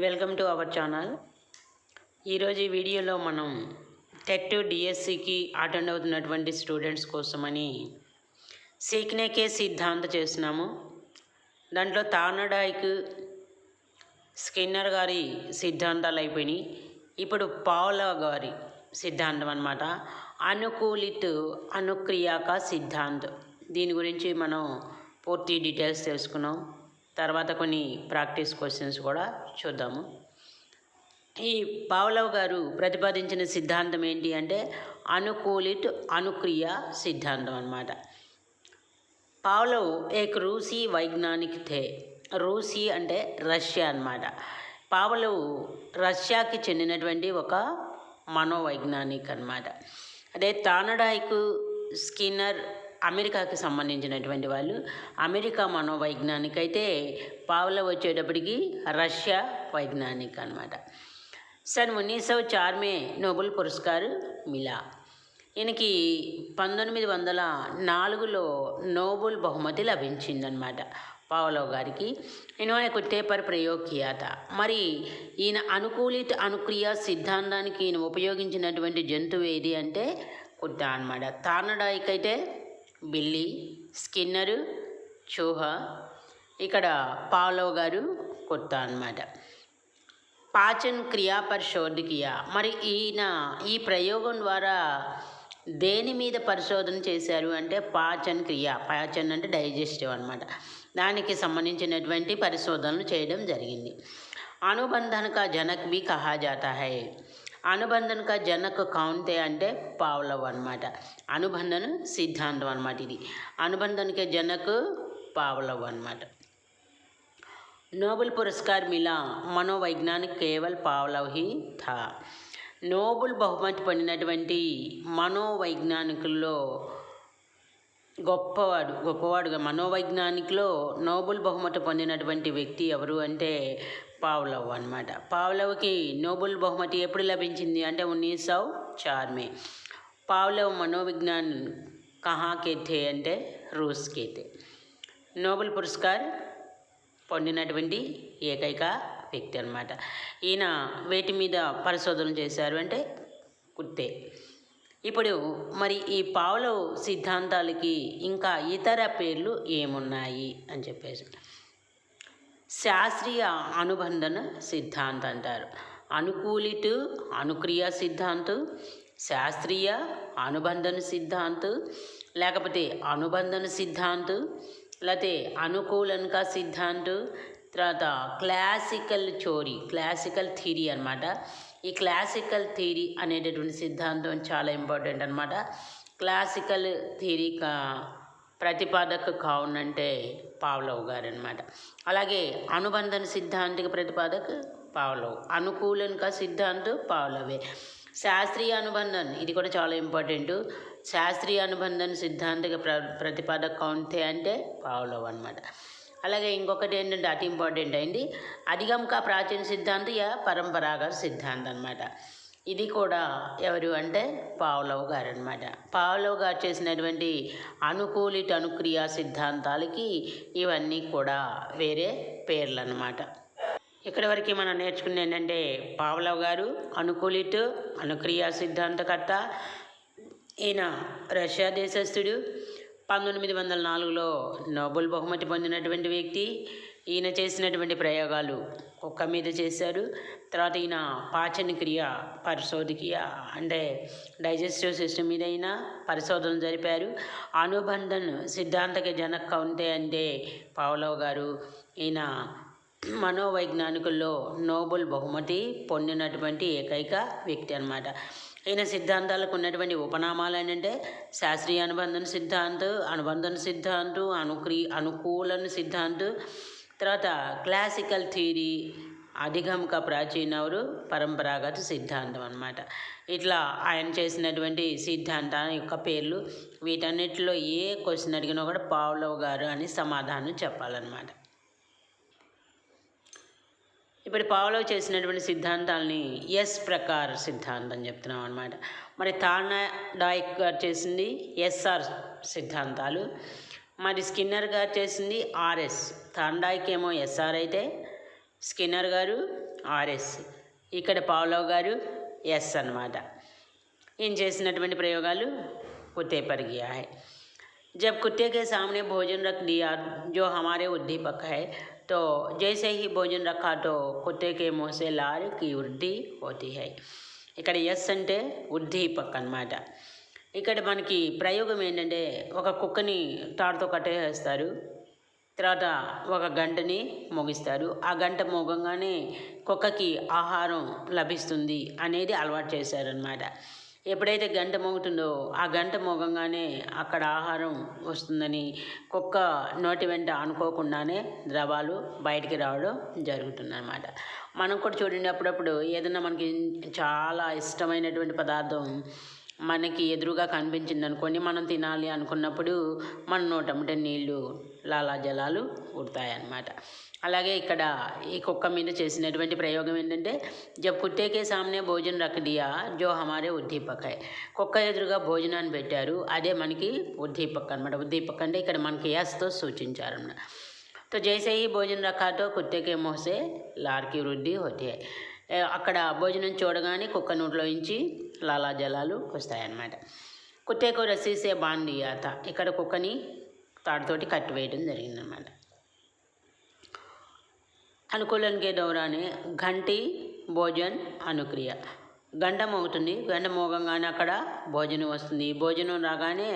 Welcome to our channel. ఈరోజు ఈ వీడియోలో మనం టెట్ డిఎస్సికి అటెండ్ అవుతున్నటువంటి స్టూడెంట్స్ కోసమని సీక్నేకే సిద్ధాంత చేస్తున్నాము. దాంట్లో తానడాయిక్ స్కిన్నర్ గారి సిద్ధాంతాలు అయిపోయినాయి. ఇప్పుడు పావుల గారి సిద్ధాంతం అనమాట అనుకూలిత్ అనుక్రియాక సిద్ధాంతం. దీని గురించి మనం పూర్తి డీటెయిల్స్ తెలుసుకున్నాం. తర్వాత కొన్ని ప్రాక్టీస్ క్వశ్చన్స్ కూడా చూద్దాము. ఈ పావలవ్ గారు ప్రతిపాదించిన సిద్ధాంతం ఏంటి అంటే అనుకూలిట్ అనుక్రియ సిద్ధాంతం అన్నమాట. పావలవ్ ఏక్ రూసీ వైజ్ఞానిక్ థే రూసీ అంటే రష్యా అన్నమాట. పావలవ్ రష్యాకి చెందినటువంటి ఒక మనోవైజ్ఞానిక్ అనమాట అదే తానడాయికు స్కిన్నర్ అమెరికాకి సంబంధించినటువంటి వాళ్ళు. అమెరికా మనోవైజ్ఞానిక అయితే పావులో వచ్చేటప్పటికి రష్యా వైజ్ఞానిక అనమాట సన్ ఉన్నీసవ్ చార్మే నోబెల్ పురస్కారు మిలా. ఈయనకి పంతొమ్మిది వందల నాలుగులో నోబెల్ బహుమతి లభించిందనమాట పావలో గారికి. ఈయన కుట్టేపర్ ప్రయోగ్యాత. మరి ఈయన అనుకూలిత అనుక్రియ సిద్ధాంతానికి ఈయన ఉపయోగించినటువంటి జంతువు ఏది అంటే కుట్ట అనమాట తానడాయికైతే బిల్లీ స్కిన్నరు చూహ. ఇక్కడ పావలో గారు కొత్త అన్నమాట. పాచన్ క్రియా పర్ మరి ఈయన ఈ ప్రయోగం ద్వారా దేని మీద పరిశోధన చేశారు అంటే పాచన్ క్రియ. పాచన్ అంటే డైజెస్టివ్ అనమాట దానికి సంబంధించినటువంటి పరిశోధనలు చేయడం జరిగింది. అనుబంధనక జనక్ బి కహా జాతా హై. అనుబంధన్ కా కౌంతే అంటే పావులవ్ అనమాట అనుబంధన సిద్ధాంతం అనమాట ఇది. అనుబంధనక జనకు పావులవ్ అనమాట నోబెల్ పురస్కార్ మిలా మనోవైజ్ఞానిక్ కేవల్ పావలవ్ హి థా. నోబెల్ బహుమతి పొందినటువంటి మనోవైజ్ఞానికుల్లో గొప్పవాడు గొప్పవాడుగా మనోవైజ్ఞానికులో నోబెల్ బహుమతి పొందినటువంటి వ్యక్తి ఎవరు అంటే పావులవ్ అనమాట పావులవ్కి నోబెల్ బహుమతి ఎప్పుడు లభించింది? అంటే ఉన్నీస్ సౌ చార్మే. పావులవ్ మనోవిజ్ఞాన్ కహాకే థే అంటే రూస్కే థే నోబెల్ పురస్కార్ పొందినటువంటి ఏకైక వ్యక్తి అనమాట ఈయన వేటి మీద పరిశోధన చేశారు అంటే కుర్తే ఇప్పుడు మరి ఈ పావులవ్ సిద్ధాంతాలకి ఇంకా ఇతర పేర్లు ఏమున్నాయి అని చెప్పేసి. శాస్త్రీయ అనుబంధన సిద్ధాంతం అంటారు. అనుకూలిత అనుక్రియ సిద్ధాంతం శాస్త్రీయ అనుబంధన సిద్ధాంతం లేకపోతే అనుబంధన సిద్ధాంతం లేకపోతే అనుకూలనక సిద్ధాంతం తర్వాత క్లాసికల్ చోరీ క్లాసికల్ థియరీ అనమాట ఈ క్లాసికల్ థియరీ అనేటటువంటి సిద్ధాంతం చాలా ఇంపార్టెంట్ అనమాట క్లాసికల్ థియరీ ప్రతిపాదక ప్రతిపాదక కావునంటే పావలవ్ గారు అనమాట అలాగే అనుబంధన సిద్ధాంతిక ప్రతిపాదక పావలవ్. అనుకూలన్ సిద్ధాంతం పావలవే. శాస్త్రీయ అనుబంధన్ ఇది కూడా చాలా ఇంపార్టెంట్. శాస్త్రీయ అనుబంధన సిద్ధాంతిక ప్ర ప్రతిపాదక కౌంతే అంటే పావలవ్ అనమాట అలాగే ఇంకొకటి ఏంటంటే అతి ఇంపార్టెంట్ అయింది. అధిగంక ప్రాచీన సిద్ధాంతం యా పరంపరాగత సిద్ధాంతం అనమాట ఇది కూడా ఎవరు అంటే పావులవ్ గారు అనమాట పావులవ్ గారు చేసినటువంటి అనుకూలిత అనుక్రియ సిద్ధాంతాలకి ఇవన్నీ కూడా వేరే పేర్లు అనమాట ఇక్కడి వరకు మనం నేర్చుకుంది ఏంటంటే పావులవ్ గారు అనుకూలిట్ అనుక్రియ సిద్ధాంతకర్త. ఈయన రష్యా దేశస్థుడు. పంతొమ్మిది వందల నాలుగులో నోబెల్ బహుమతి పొందినటువంటి వ్యక్తి. ఈయన చేసినటువంటి ప్రయోగాలు కుక్క మీద చేశారు తర్వాత ఈయన పాచన క్రియ పరిశోధకీయ అంటే డైజెస్టివ్ సిస్టమ్ మీద అయినా పరిశోధన జరిపారు. అనుబంధన్ సిద్ధాంతక జనక్ కౌంటే అంటే పావలవ్ గారు ఈయన మనోవైజ్ఞానికుల్లో నోబెల్ బహుమతి పొందినటువంటి ఏకైక వ్యక్తి అనమాట ఈయన సిద్ధాంతాలకు ఉన్నటువంటి ఉపనామాలు ఏంటంటే శాస్త్రీయ అనుబంధన సిద్ధాంతం అనుబంధన సిద్ధాంతం అనుక్రి అనుకూలన సిద్ధాంతం తర్వాత క్లాసికల్ థియరీ అధిగమక ప్రాచీనవురు పరంపరాగత సిద్ధాంతం అనమాట ఇట్లా ఆయన చేసినటువంటి సిద్ధాంతాల యొక్క పేర్లు వీటన్నిటిలో ఏ క్వశ్చన్ అడిగినా కూడా పావులవ్ గారు అని సమాధానం చెప్పాలన్నమాట. ఇప్పుడు పావులవ్ చేసినటువంటి సిద్ధాంతాలని ఎస్ ప్రకార్ సిద్ధాంతం చెప్తున్నాం అనమాట మరి తానా డాయిక్ గారు చేసింది ఎస్ఆర్ సిద్ధాంతాలు. మరి స్కిన్నర్ గారు చేసింది ఆర్ఎస్ తాండాయిక్ ఏమో ఎస్ఆర్ అయితే స్కిన్నర్ గారు ఆర్ఎస్ ఇక్కడ పావులవ్ గారు ఎస్ అన్నమాట ఈయన చేసినటువంటి ప్రయోగాలు కుత్తే पर गया है जब कुत्ते के सामने भोजन रख दिया जो हमारे उद्दीपक है तो जैसे ही भोजन रखा तो कुत्ते के मुंह से लार की वृद्धि होती है ఇక్కడ ఎస్ అంటే ఉద్దీపక్ అన్నమాట ఇక్కడ మనకి ప్రయోగం ఏంటంటే ఒక కుక్కని తాడుతో కట్టేస్తారు. తర్వాత ఒక గంటని మోగిస్తారు. ఆ గంట మోగంగానే కుక్కకి ఆహారం లభిస్తుంది అనేది అలవాటు చేశారనమాట ఎప్పుడైతే గంట మోగుతుందో ఆ గంట మోగంగానే అక్కడ ఆహారం వస్తుందని కుక్క నోటి వెంట అనుకోకుండానే ద్రవాలు బయటికి రావడం జరుగుతుందన్నమాట. మనం కూడా చూడండి అప్పుడప్పుడు ఏదైనా మనకి చాలా ఇష్టమైనటువంటి పదార్థం మనకి ఎదురుగా కనిపించింది అనుకోండి మనం తినాలి అనుకున్నప్పుడు మన నోటమ్మటే నీళ్ళు లాలాజలాలు ఉడతాయన్నమాట అలాగే ఇక్కడ ఈ కుక్క మీద చేసినటువంటి ప్రయోగం ఏంటంటే జబ్ కుట్టేకే సామ్నే భోజనం రఖ దియా జో హమారే ఉద్దీపక్ హై కుక్క ఎదురుగా భోజనాన్ని పెట్టారు అదే మనకి ఉద్దీపక్ అనమాట ఉద్దీపక్ అంటే ఇక్కడ మనకి యాస్తో సూచించారన్నమాట तो जैसे ही भोजन रखा तो कुत्ते के मुंह से लार की वृद्धि होती है ఏ, అక్కడ భోజనం చూడగానే కుక్క నోట్లో నుంచి లాలాజలాలు వస్తాయన్నమాట. కుత్తేకు రసీసే బాండ్ దియాత ఇక్కడ కుక్కని తాడుతోటి కట్టివేయడం జరిగిందనమాట అనుకూలం దౌరానే ఘంటి భోజన్ అనుక్రియ. గండం అవుతుంది గండం మోగంగానే అక్కడ భోజనం వస్తుంది. భోజనం రాగానే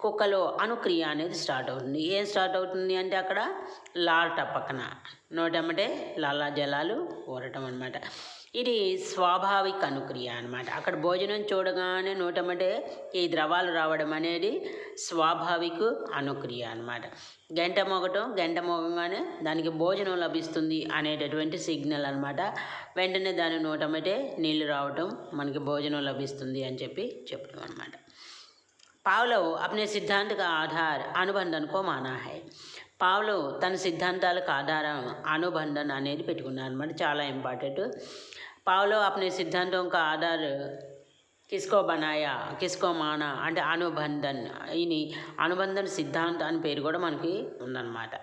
కుక్కలో అనుక్రియ అనేది స్టార్ట్ అవుతుంది. ఏం స్టార్ట్ అవుతుంది అంటే అక్కడ లాట పక్కన నోటమ్మటే లాలా జలాలు ఊరటం అనమాట ఇది స్వాభావిక అనుక్రియ అనమాట అక్కడ భోజనం చూడగానే నోటమ్మటే ఈ ద్రవాలు రావడం అనేది స్వాభావిక అనుక్రియ అనమాట గంట మోగటం గంట మోగంగానే దానికి భోజనం లభిస్తుంది అనేటటువంటి సిగ్నల్ అనమాట వెంటనే దాని నోటమ్మటే నీళ్ళు రావటం మనకి భోజనం లభిస్తుంది అని చెప్పి చెప్పడం అనమాట పావులో अपने सिद्धांत का आधार అనుబంధన్ కో మానా హై పావులు తన సిద్ధాంతాలకు ఆధారం అనుబంధన్ అనేది పెట్టుకున్నారు అనమాట చాలా ఇంపార్టెంట్ పావులో अपने సిద్ధాంతం का ఆధార్ కిస్కో బనాయా కిస్కో మానా అంటే అనుబంధన్ ఇది అనుబంధన్ సిద్ధాంత అని పేరు కూడా మనకి ఉందన్నమాట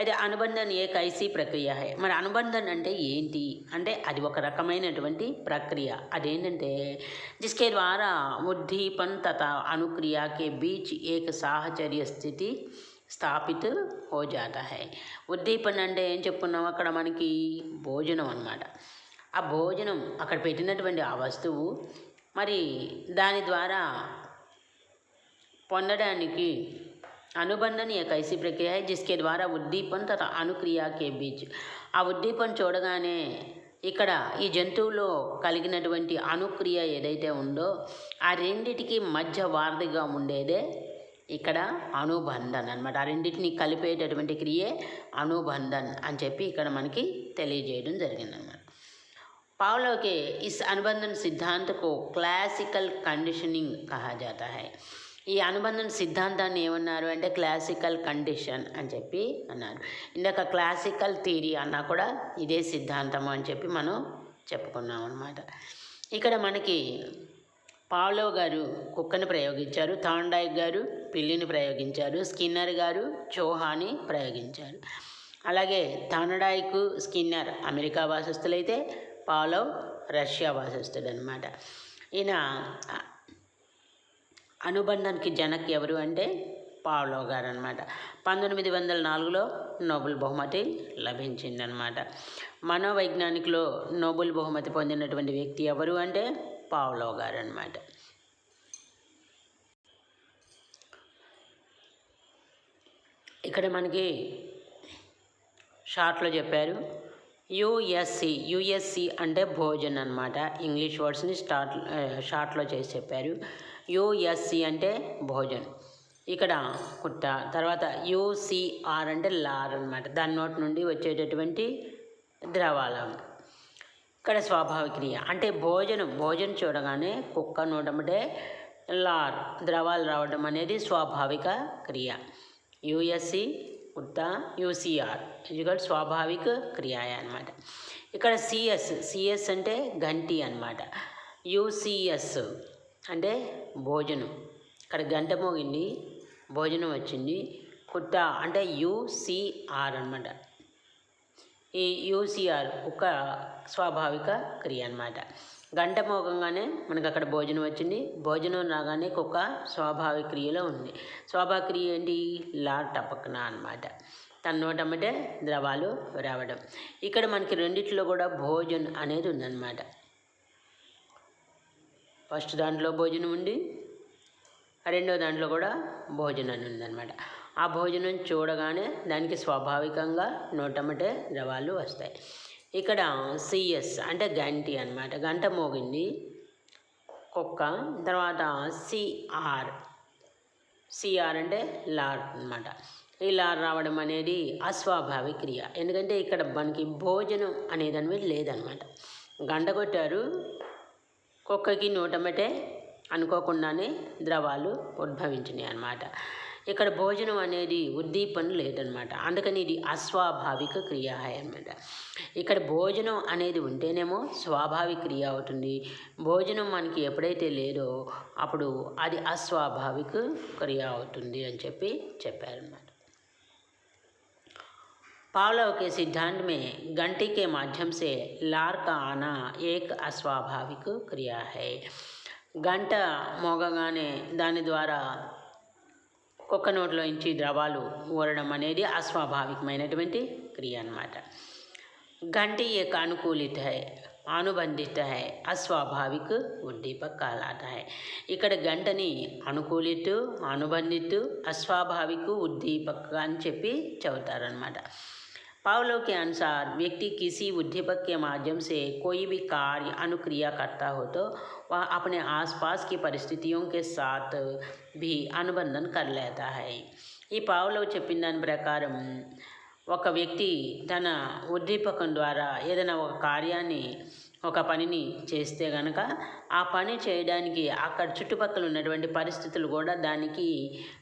అయితే అనుబంధన్ ఏ కైసీ ప్రక్రియ హే? మరి అనుబంధన్ అంటే ఏంటి? అంటే అది ఒక రకమైనటువంటి ప్రక్రియ. అదేంటంటే జిస్కే ద్వారా ఉద్దీపన్ తథా అనుక్రియ కే బీచ్ ఏక సాహచర్య స్థితి స్థాపిత హో జాతా హై. ఉద్దీపన్ అంటే ఏం చెప్పుకున్నాం అక్కడ మనకి? భోజనం అన్నమాట. ఆ భోజనం అక్కడ పెట్టినటువంటి ఆ వస్తువు మరి దాని ద్వారా పొందడానికి अनुबंधन ఒక ऐसी ప్రక్రియ है ద్వారా द्वारा उद्दीपन तथा अनुक्रिया के ఆ ఉద్దీపన చూడగానే ఇక్కడ ఈ జంతువులో కలిగినటువంటి అనుక్రియ ఏదైతే ఉందో ఆ రెండిటికి మధ్య వారధిగా ఉండేదే ఇక్కడ అనుబంధన్ అనమాట ఆ రెండింటిని కలిపేటటువంటి క్రియే అనుబంధన్ అని చెప్పి ఇక్కడ మనకి తెలియజేయడం జరిగిందనమాట पावलो के इस अनुबंधन सिद्धांत को क्लासिकल कंडीशनिंग कहा ఈ అనుబంధం సిద్ధాంతాన్ని ఏమన్నారు అంటే క్లాసికల్ కండిషన్ అని చెప్పి అన్నారు. ఇందాక క్లాసికల్ థీరీ అన్నా కూడా ఇదే సిద్ధాంతం అని చెప్పి మనం చెప్పుకున్నాం అనమాట ఇక్కడ మనకి పావ్లో గారు కుక్కని ప్రయోగించారు థాండాయ్ గారు పిల్లిని ప్రయోగించారు స్కిన్నర్ గారు చోహాని ప్రయోగించారు. అలాగే థాండాయ్కు స్కిన్నర్ అమెరికా వాసస్థులైతే పాలవ్ రష్యా వాసస్థుడు అనమాట ఈయన అనుబంధానికి జనక్ ఎవరు అంటే పావ్లో గారు అనమాట పంతొమ్మిది వందల నాలుగులో నోబెల్ బహుమతి లభించిందనమాట. మనోవైజ్ఞానికలో నోబెల్ బహుమతి పొందినటువంటి వ్యక్తి ఎవరు అంటే పావ్లో గారు అనమాట ఇక్కడ మనకి షార్ట్లో చెప్పారు. యుఎస్సి యుఎస్సి అంటే భోజన్ అనమాట ఇంగ్లీష్ వర్డ్స్ని స్టార్ట్ షార్ట్లో చేసి చెప్పారు. యుఎస్సి అంటే భోజన్. ఇక్కడ కుట్ట తర్వాత యూసిఆర్ అంటే లార్ అనమాట దాని నోటి నుండి వచ్చేటటువంటి ద్రవాలు ఇక్కడ స్వాభావిక క్రియ. అంటే భోజనం భోజనం చూడగానే కుక్క నోటమంటే లార్ ద్రవాలు రావడం అనేది స్వాభావిక క్రియ. యుఎస్సి కుట్ట యూసీఆర్. ఇది స్వాభావిక క్రియ అనమాట ఇక్కడ సిఎస్ సిఎస్ అంటే గంటి అనమాట యూసిఎస్. అంటే భోజనం. ఇక్కడ గంట మోగింది భోజనం వచ్చింది. కుట్ట అంటే యూసిఆర్ అనమాట ఈ యూసిఆర్ ఒక స్వాభావిక క్రియ అన్నమాట. గంట మోగంగానే మనకు అక్కడ భోజనం వచ్చింది. భోజనం రాగానే కుక్క స్వాభావిక క్రియలో ఉంది. స్వాభావిక క్రియ ఏంటి? లా టపక్న అనమాట తన నోటమ్మటే ద్రవాలు రావడం. ఇక్కడ మనకి రెండిట్లో కూడా భోజన్ అనేది ఉందన్నమాట. ఫస్ట్ దాంట్లో భోజనం ఉండి రెండో దాంట్లో కూడా భోజనం అని ఉందన్నమాట. ఆ భోజనం చూడగానే దానికి స్వాభావికంగా నోటమటే ద్రవాలు వస్తాయి. ఇక్కడ సిఎస్ అంటే గంటి అన్నమాట. గంట మోగింది. కుక్క తర్వాత సిఆర్. సిఆర్ అంటే లార్ అనమాట ఈ లార్ రావడం అనేది అస్వాభావిక క్రియ. ఎందుకంటే ఇక్కడ మనకి భోజనం అనేది అనేది లేదనమాట గంట కొట్టారు. కుక్కకి నూటమటే అనుకోకుండానే ద్రవాలు ఉద్భవించినాయి అన్నమాట. ఇక్కడ భోజనం అనేది ఉద్దీపన లేదనమాట అందుకని ఇది అస్వాభావిక క్రియ అన్నమాట ఇక్కడ భోజనం అనేది ఉంటేనేమో స్వాభావిక క్రియ అవుతుంది. భోజనం మనకి ఎప్పుడైతే లేదో అప్పుడు అది అస్వాభావిక క్రియ అవుతుంది అని చెప్పి చెప్పారన్నమాట. पावलों के सिद्धांत में घंटी के माध्यम से लार का आना एक अस्वाभाविक क्रिया है గంట మోగగానే దాని ద్వారా కుక్క నోట్లోంచి ద్రవాలు ఊరడం అనేది అస్వాభావికమైనటువంటి క్రియ అన్నమాట घंटी एक अनुकूलित है అనుబంధిత హై అస్వాభావిక ఉద్దీపక్ कहलाता है ఇక్కడ గంటని అనుకూలితు అనుబంధితు అస్వాభావిక ఉద్దీపక్ అని చెప్పి చెబుతారనమాట पावलों के अनुसार व्यक्ति किसी उद्दीपक के माध्यम से कोई भी कार्य अनुक्रिया करता हो तो वह अपने आसपास की परिस्थितियों के साथ भी అనుబంధం कर लेता है ఈ పావులో చెప్పిన దాని ప్రకారం ఒక వ్యక్తి తన ఉద్దీపకం ద్వారా ఏదైనా ఒక కార్యాన్ని ఒక పనిని చేస్తే గనక ఆ పని చేయడానికి అక్కడ చుట్టుపక్కల ఉన్నటువంటి పరిస్థితులు కూడా దానికి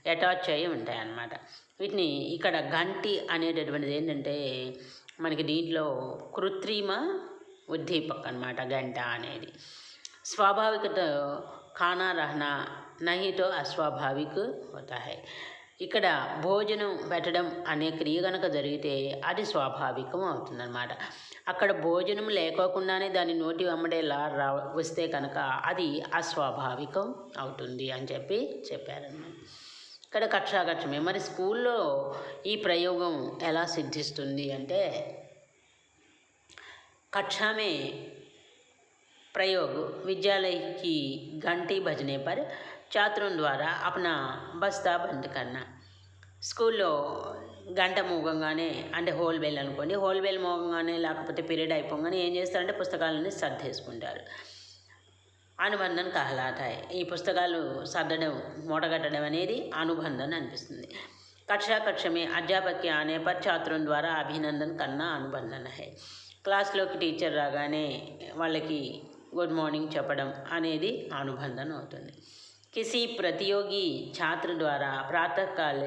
అటాచ్ అయి ఉంటాయి అన్నమాట వీటిని ఇక్కడ గంటి అనేటటువంటిది ఏంటంటే మనకి దీంట్లో కృత్రిమ ఉద్దీపక్ అన్నమాట గంట అనేది. స్వాభావికత ఖానా రహనా నహితో అస్వాభావిక్ హోతా హై ఇక్కడ భోజనం పెట్టడం అనే క్రియ కనుక జరిగితే అది స్వాభావికం అవుతుందన్నమాట అక్కడ భోజనం లేకోకుండానే దాని నోటి వెంబడేలా రా వస్తే కనుక అది అస్వాభావికం అవుతుంది అని చెప్పి చెప్పారన్నమాట ఇక్కడ కక్షాకక్షమే మరి స్కూల్లో ఈ ప్రయోగం ఎలా సిద్ధిస్తుంది అంటే कक्षा में प्रयोग विद्यालय की घंटी बजने पर छात्रों द्वारा अपना बस्ता बंद करना స్కూల్లో గంట మోగంగానే అంటే హోల్ బెల్ అనుకోండి హోల్ బెల్ మోగంగానే లేకపోతే పీరియడ్ అయిపోగానే ఏం చేస్తారంటే పుస్తకాలని సర్దేసుకుంటారు అనుబంధం కహలాతాయి ఈ పుస్తకాలు సర్దడం మూటగట్టడం అనేది అనుబంధం అనిపిస్తుంది కక్షా కక్ష में अध्यापक के आने पर छात्रों द्वारा अभिनंदन करना अनुबंधन है క్లాస్లోకి టీచర్ రాగానే వాళ్ళకి గుడ్ మార్నింగ్ చెప్పడం అనేది అనుబంధం అవుతుంది किसी प्रतियोगी छात्र द्वारा प्रातःकाल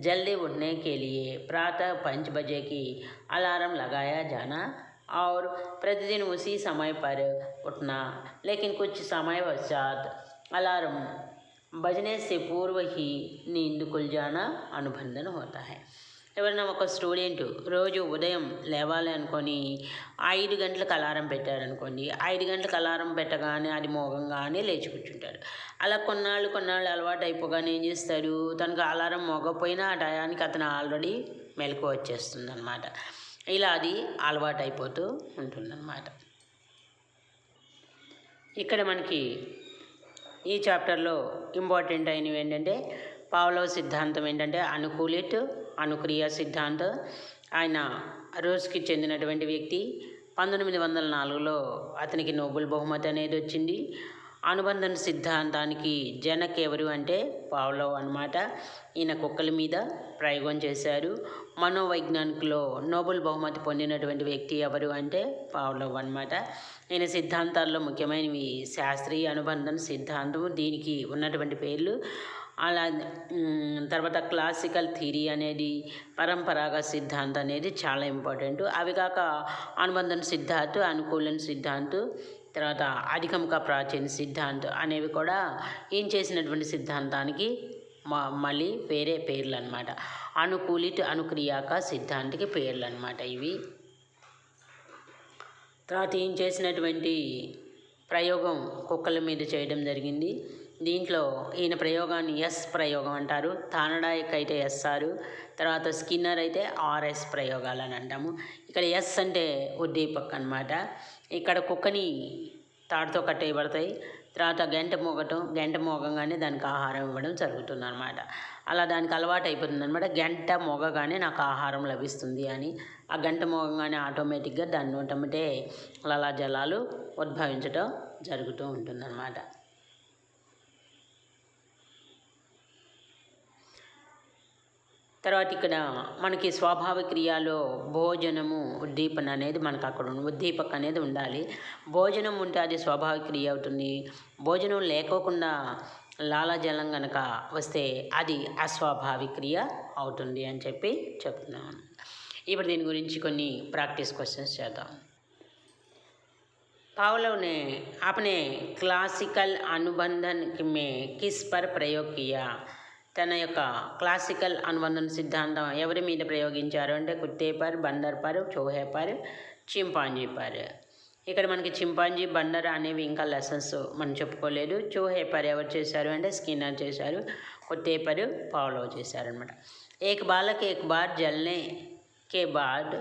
जल्दी उठने के लिए प्रातः पाँच बजे की अलार्म लगाया जाना और प्रतिदिन उसी समय पर उठना। लेकिन कुछ समय पश्चात अलार्म बजने से पूर्व ही नींद खुल जाना अनुबंधन होता है। ఎవరైనా ఒక స్టూడెంట్ రోజు ఉదయం లేవాలి అనుకొని ఐదు గంటలకు అలారం పెట్టారనుకోండి ఐదు గంటలకు అలారం పెట్టగానే అది మోగంగానే లేచి కూర్చుంటాడు అలా కొన్నాళ్ళు కొన్నాళ్ళు అలవాటు అయిపోగానే ఏం చేస్తారు? తనకు అలారం మోగపోయినా ఆ టయానికి అతను ఆల్రెడీ మెలకు వచ్చేస్తుంది అనమాట ఇలా అది అలవాటు అయిపోతూ ఉంటుందన్నమాట. ఇక్కడ మనకి ఈ చాప్టర్లో ఇంపార్టెంట్ అయినవి ఏంటంటే పావలో సిద్ధాంతం ఏంటంటే అనుకూలిట్ అనుక్రియ సిద్ధాంతం. ఆయన రోజుకి చెందినటువంటి వ్యక్తి పంతొమ్మిది వందల నాలుగులో అతనికి నోబెల్ బహుమతి అనేది వచ్చింది. అనుబంధన సిద్ధాంతానికి జనక్ ఎవరు అంటే పావ్లవ్ అన్నమాట. ఈయన కుక్కల మీద ప్రయోగం చేశారు. మనోవైజ్ఞానికలో నోబెల్ బహుమతి పొందినటువంటి వ్యక్తి ఎవరు అంటే పావ్లవ్ అన్నమాట. ఈయన సిద్ధాంతాల్లో ముఖ్యమైనవి శాస్త్రీయ అనుబంధన సిద్ధాంతం దీనికి ఉన్నటువంటి పేర్లు అలా తర్వాత క్లాసికల్ థియరీ అనేది పరంపరాగత సిద్ధాంతం అనేది చాలా ఇంపార్టెంట్. అవి కాక అనుబంధన సిద్ధాంతం అనుకూలన సిద్ధాంతం తర్వాత అధికముఖ ప్రాచీన సిద్ధాంతం అనేవి కూడా ఏం చేసినటువంటి సిద్ధాంతానికి మ మళ్ళీ వేరే పేర్లు అనమాట అనుకూలిత అనుక్రియాక సిద్ధాంతికి పేర్లు అనమాట ఇవి. తర్వాత ఈయన చేసినటువంటి ప్రయోగం కుక్కల మీద చేయడం జరిగింది. దీంట్లో ఈయన ప్రయోగాన్ని ఎస్ ప్రయోగం అంటారు తానడాయక్ అయితే ఎస్ఆర్ తర్వాత స్కిన్నర్ అయితే ఆర్ఎస్ ప్రయోగాలు అని అంటాము. ఇక్కడ ఎస్ అంటే ఉద్దీపక్ అనమాట ఇక్కడ కుక్కని తాడుతో కట్టేయబడతాయి తర్వాత గంట మోగటం గంట మోగంగానే దానికి ఆహారం ఇవ్వడం జరుగుతుంది అనమాట అలా దానికి అలవాటు అయిపోతుంది అనమాట గంట మోగగానే నాకు ఆహారం లభిస్తుంది అని. ఆ గంట మోగంగానే ఆటోమేటిక్గా దాని అలా లలాజలాలు ఉద్భవించడం జరుగుతూ ఉంటుందన్నమాట. తర్వాత ఇక్కడ మనకి స్వాభావిక క్రియలో భోజనము ఉద్దీపన అనేది మనకు అక్కడ ఉంది ఉద్దీపక అనేది ఉండాలి భోజనం ఉంటే అది స్వాభావిక క్రియ అవుతుంది భోజనం లేకోకుండా లాలాజలం కనుక వస్తే అది అస్వాభావిక క్రియ అవుతుంది అని చెప్పి చెప్తున్నాను ఇప్పుడు దీని గురించి కొన్ని ప్రాక్టీస్ క్వశ్చన్స్ చేద్దాం पावलों ने अपने क्लासिकल अनुबंधन में किस पर प्रयोग किया తన యొక్క క్లాసికల్ అనుబంధన సిద్ధాంతం ఎవరి మీద ప్రయోగించారు అంటే కుత్తే per Bandar per చోహే per chimpanzee per ఇక్కడ మనకి చింపాంజీ బందర్ అనేవి ఇంకా లెసన్స్ మనం చెప్పుకోలేదు చోహే పర్ ఎవరు చేశారు అంటే స్కిన్నర్ చేశారు కుత్తే పర్ పావులో చేశారు అనమాట ఏక్ బాలక్ ఏక్ బార్ జల్నే కే బాద్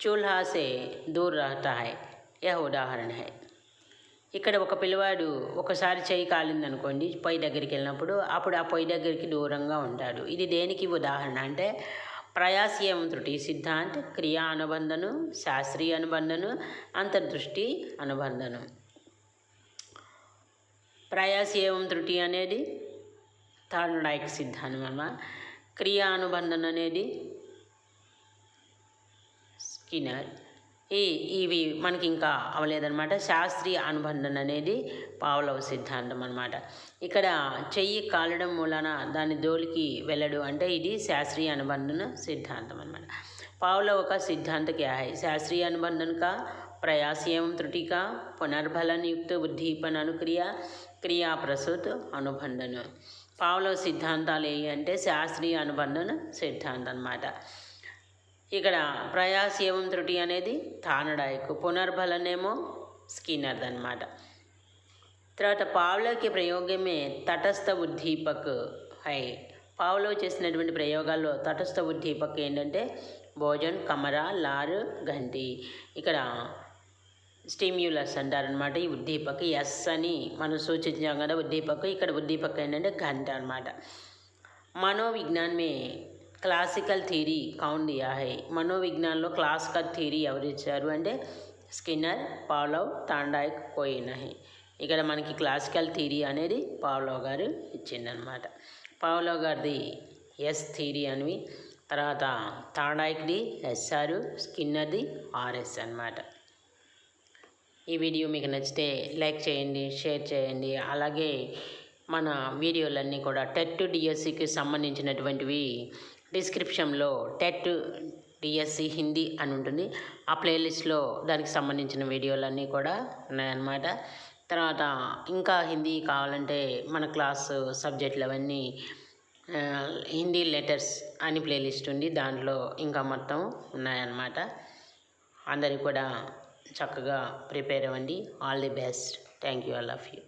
चूल्हा से दूर रहता है यह ఉదాహరణ है ఇక్కడ ఒక పిల్లవాడు ఒకసారి చేయి కాలిందనుకోండి పొయ్యి దగ్గరికి వెళ్ళినప్పుడు అప్పుడు ఆ పొయ్యి దగ్గరికి దూరంగా ఉంటాడు. ఇది దేనికి ఉదాహరణ అంటే ప్రయాసీయం త్రుటి సిద్ధాంత్ క్రియా అనుబంధను శాస్త్రీయ అనుబంధను అంతర్దృష్టి అనుబంధను. ప్రయాసీయం త్రుటి అనేది థార్నడాయిక్ సిద్ధాంతం అన్నమాట క్రియా అనుబంధన అనేది స్కినర్ ఈ ఇవి మనకి ఇంకా అవలేదన్నమాట శాస్త్రీయ అనుబంధన అనేది పావలవ సిద్ధాంతం అనమాట ఇక్కడ చెయ్యి కాలడం మూలన దాని దోలికి వెళ్ళడు అంటే ఇది శాస్త్రీయ అనుబంధన సిద్ధాంతం అనమాట पावलों का सिद्धांत क्या है शास्त्रीय अनुबंधन का प्रयास एवं त्रुटि का पुनर्भलन युक्त उद्दीपन अनुक्रिया క్రియా ప్రసూత్ అనుబంధన పావులో సిద్ధాంతాలు ఏవి అంటే శాస్త్రీయ అనుబంధన సిద్ధాంతం అన్నమాట ఇక్కడ ప్రయాస్ ఏవం త్రుటి అనేది తానడాయకు పునర్బలనేమో స్కిన్నర్ అనమాట తర్వాత పావులోకి ప్రయోగమే తటస్థ ఉద్దీపక్ హై. పావులో చేసినటువంటి ప్రయోగాల్లో తటస్థ ఉద్దీపక్ ఏంటంటే భోజన్ కమరా లార్ గంటి ఇక్కడ స్టిమ్యులస్ అంటారనమాట ఈ ఉద్దీపక ఎస్ అని మనం సూచించాం కదా ఉద్దీపక. ఇక్కడ ఉద్దీపక ఏంటంటే గంట అనమాట మనోవిజ్ఞానమే క్లాసికల్ థియరీ కౌన్ దియా హై మనోవిజ్ఞానంలో క్లాసికల్ థియరీ ఎవరు ఇచ్చారు అంటే స్కిన్నర్ పావ్లవ్ తాండాయక్ పోయినహి ఇక్కడ మనకి క్లాసికల్ థియరీ అనేది పావ్లవ్ గారు ఇచ్చిందనమాట పావ్లవ్ గారిది ఎస్ థియరీ అని తర్వాత తాండాయిక్ది ఎస్ఆర్ స్కిన్నర్ది ఆర్ఎస్ అన్నమాట. ఈ వీడియో మీకు నచ్చితే లైక్ చేయండి షేర్ చేయండి అలాగే మన వీడియోలన్నీ కూడా టెట్ డిఎస్సికి సంబంధించినటువంటివి డిస్క్రిప్షన్లో టెట్ డిఎస్సి హిందీ అని ఉంటుంది. ఆ ప్లేలిస్ట్లో దానికి సంబంధించిన వీడియోలన్నీ కూడా ఉన్నాయన్నమాట. తర్వాత ఇంకా హిందీ కావాలంటే మన క్లాస్ సబ్జెక్టులు అవన్నీ హిందీ లెటర్స్ అని ప్లేలిస్ట్ ఉంది. దాంట్లో ఇంకా మొత్తం ఉన్నాయన్నమాట. అందరికి కూడా చక్కగా ప్రిపేర్ అవ్వండి. All the best. Thank you. All of you.